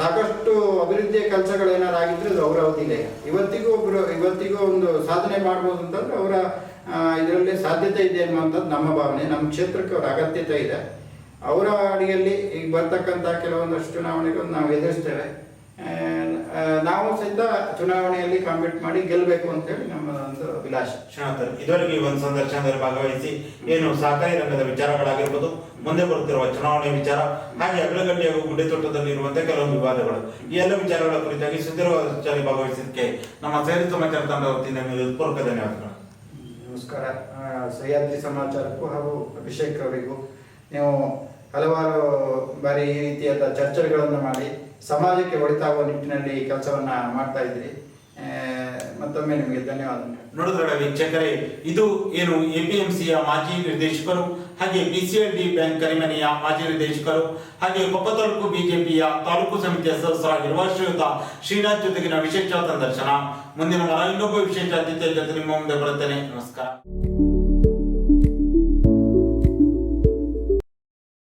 [SPEAKER 2] ಸಾಕಷ್ಟು ಅಭಿವೃದ್ಧಿಯ ಕೆಲಸಗಳು ಏನಾದ್ರು ಆಗಿದ್ರೆ ಅದು ಅವರ ಅವಧಿಲೇ. ಇವತ್ತಿಗೂ ಒಬ್ಬರು ಇವತ್ತಿಗೂ ಒಂದು ಸಾಧನೆ ಮಾಡ್ಬೋದು ಅಂತಂದ್ರೆ ಅವರ ಇದರಲ್ಲಿ ಸಾಧ್ಯತೆ ಇದೆ ಅನ್ನುವಂಥದ್ದು ನಮ್ಮ ಭಾವನೆ. ನಮ್ಮ ಕ್ಷೇತ್ರಕ್ಕೆ ಅವರ ಅಗತ್ಯತೆ ಇದೆ. ಅವರ ಅಡಿಯಲ್ಲಿ ಈಗ ಬರ್ತಕ್ಕಂಥ ಕೆಲವೊಂದಷ್ಟು ಚುನಾವಣೆಗಳನ್ನು ನಾವು ಎದುರಿಸ್ತೇವೆ. ನಾವು ಸಹಿತ ಚುನಾವಣೆಯಲ್ಲಿ ಕಾಂಪೀಟ್ ಮಾಡಿ ಗೆಲ್ಲಬೇಕು ಅಂತೇಳಿ ನಮ್ಮ ಒಂದು ಅಭಿಲಾಷ.
[SPEAKER 1] ಶ್ರೀನಾಥ್ ಇದುವರೆಗೆ ಈ ಒಂದು ಸಂದರ್ಶನದಲ್ಲಿ ಭಾಗವಹಿಸಿ ಏನು ಸಹಕಾರಿ ರಂಗದ ವಿಚಾರಗಳಾಗಿರ್ಬೋದು ಮುಂದೆ ಬರುತ್ತಿರುವ ಚುನಾವಣೆ ವಿಚಾರ ಹಾಗೆ ಅಗ್ರಗಡ್ಡೆ ಹಾಗೂ ಗುಡ್ಡೆ ತೋಟದಲ್ಲಿ ಇರುವಂತಹ ಕೆಲವೊಂದು ವಿವಾದಗಳು. ಈ ಎಲ್ಲ ವಿಚಾರಗಳ ಕುರಿತಾಗಿ ಸುದೀರ್ಘ ಚರ್ಚೆಯಲ್ಲಿ ಭಾಗವಹಿಸಿದ್ದಕ್ಕೆ ನಮ್ಮ ಸೈನಿಕ ಸಮಾಚಾರ ತಂಡ ವತಿಯಿಂದ ನಿಮಗೆ ಹೃತ್ಪೂರ್ವಕ ಧನ್ಯವಾದಗಳು.
[SPEAKER 2] ನಮಸ್ಕಾರ. ಸಹ್ಯಾದ್ರಿ ಸಮಾಚಾರಕ್ಕೂ ಹಾಗೂ ಅಭಿಷೇಕ್ ಅವರಿಗೂ ನೀವು ಹಲವಾರು ಬಾರಿ ಈ ರೀತಿಯಾದ ಚರ್ಚೆಗಳನ್ನು ಮಾಡಿ ಸಮಾಜಕ್ಕೆ ಒಳಿತಾಗುವ ನಿಟ್ಟಿನಲ್ಲಿ ಕೆಲಸವನ್ನ ಮಾಡ್ತಾ ಇದ್ದೀರಿ ಆ, ಮತ್ತೊಮ್ಮೆ ನಿಮಗೆ ಧನ್ಯವಾದಗಳು.
[SPEAKER 1] ನೋಡಿದ್ರೆ ವೀಕ್ಷಕರೇ ಇದು ಏನು ಎಪಿಎಂಸಿಯ ಮಾಜಿ ನಿರ್ದೇಶಕರು ಹಾಗೆ ಬಿಸಿಎಲ್ಡಿ ಬ್ಯಾಂಕ್ ಕರಿಮನೆಯ ಮಾಜಿ ನಿರ್ದೇಶಕರು ಹಾಗೆ ಕೊಪ್ಪ ತಾಲೂಕು ಬಿಜೆಪಿಯ ತಾಲೂಕು ಸಮಿತಿಯ ಸದಸ್ಯರಾಗಿರುವ ಶ್ರೀಯುತ ಶ್ರೀನಾಥ್ ಜೊತೆಗಿನ ವಿಶೇಷ ಸಂದರ್ಶನ ಮುಂದಿನ ವಾರ ಇನ್ನೊಬ್ಬ ವಿಶೇಷ ಅತಿಥಿಯ ಜೊತೆ ನಿಮ್ಮ ಮುಂದೆ ಬರುತ್ತೇನೆ. ನಮಸ್ಕಾರ.